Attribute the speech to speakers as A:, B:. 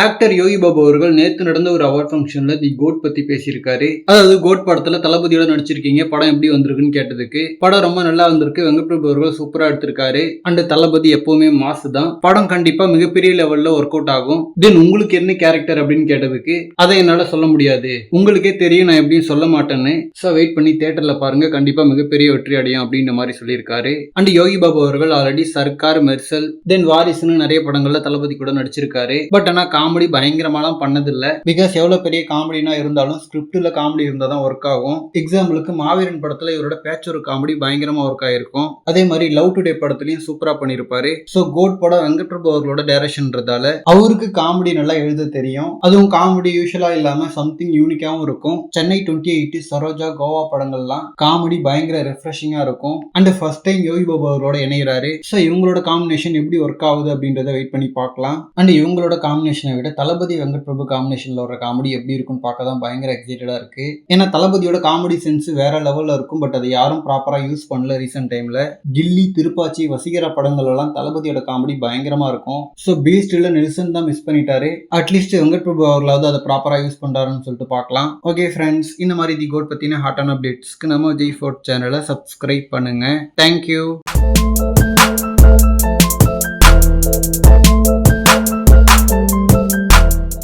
A: Actor யோகி பாபு அவர்கள் நேத்து நடந்த ஒரு அவார்ட் ஃபங்க்ஷன்ல தி கோட் பத்தி பேசியிருக்காரு. அதாவது கோட் படத்துல தளபதியோட நடிச்சிருக்கீங்க. படம் எப்படி வந்திருக்குன்னு கேட்டதுக்கு படம் ரொம்ப நல்லா வந்திருக்கு. வெங்கட்பிரபு அவர்கள் சூப்பரா எடுத்திருக்காரு. அண்ட் தளபதி எப்பவுமே மாசு தான். படம் கண்டிப்பா மிகப்பெரிய லெவல்ல ஒர்க் அவுட் ஆகும். தென் உங்களுக்கு என்ன கேரக்டர் அப்படின்னு கேட்டதுக்கு அதை என்னால சொல்ல முடியாது. உங்களுக்கே தெரியும் நான் எப்படியும் சொல்ல மாட்டேன்னு. ஸோ வெயிட் பண்ணி தேட்டர்ல பாருங்க. கண்டிப்பா மிகப்பெரிய வெற்றி அடையும் அப்படின்ற மாதிரி சொல்லியிருக்காரு. அண்ட் யோகி பாபு அவர்கள் ஆல்ரெடி சர்க்கார் மெர்சல் தென் வாரிசுன்னு நிறைய படங்கள்ல தளபதி கூட நடிச்சிருக்காரு. பட் ஆனா காமெடி பயங்கரமாலாம் பண்ணதில்ல. பிகாஸ் எவ்வளவு பெரிய காமெடினா இருந்தாலும் ஸ்கிரிப்டில் காமெடி இருந்தால் தான் ஒர்க் ஆகும். எக்ஸாம்பிளுக்கு மாவீரன் படத்துல இவரோட பேச்சொரு காமெடி பயங்கரமாக ஒர்க் ஆகிருக்கும் அதே மாதிரி லவ் டுடே படத்துலயும் சூப்பராக பண்ணியிருப்பாரு ஸோ கோட் படம் வெங்கட்பிரபு அவர்களோட டைரக்ஷன்றதால அவருக்கு காமெடி நல்லா எழுத தெரியும். அதுவும் காமெடி யூஸ்வலாக இல்லாம சம்திங் யூனிக்காவும் இருக்கும். சென்னை டுவெண்ட்டி எயிட் சரோஜா கோவா படங்கள்லாம் காமெடி பயங்கர ரெஃப்ரெஷிங்கா இருக்கும். And first time Yogi Babu அவரோட இணைகிறாரு ஸோ இவங்களோட காம்பினேஷன் எப்படி ஒர்க் ஆகுது அப்படின்றத வெயிட் பண்ணி பார்க்கலாம். அண்ட் இவங்களோட காம்பினேஷன் விட தளபதி வெங்கட் பிரபு காம்பினேஷன்ல வர காமெடி எப்படி இருக்கும்னு பார்க்க தான் பயங்கர எக்ஸைட்டடா இருக்கு. ஏன்னா தளபதியோட காமெடி சென்ஸ் வேற லெவல்ல இருக்கும் பட் அதை யாரும் ப்ராப்பரா யூஸ் பண்ணல ரீசெண்ட் டைம்ல கில்லி திருப்பாச்சி வசீகரா படங்கள் எல்லாம் தளபதியோட காமெடி பயங்கரமா இருக்கும். ஸோ பீஸ்ட்ல நெல்சன் தான் மிஸ் பண்ணிட்டாரு. அட்லீஸ்ட் வெங்கட் பிரபு அவர்களாவது அதை ப்ராப்பரா யூஸ் பண்றாருன்னு சொல்லிட்டு பார்க்கலாம். ஓகே ஃப்ரெண்ட்ஸ் இந்த மாதிரி தி கோட் பத்தின ஹாட்டான அப்டேட்ஸ்க்கு நம்ம ஜெய் ஃபோர்ட் சேனலை சப்ஸ்கிரைப் பண்ணுங்க. Thank you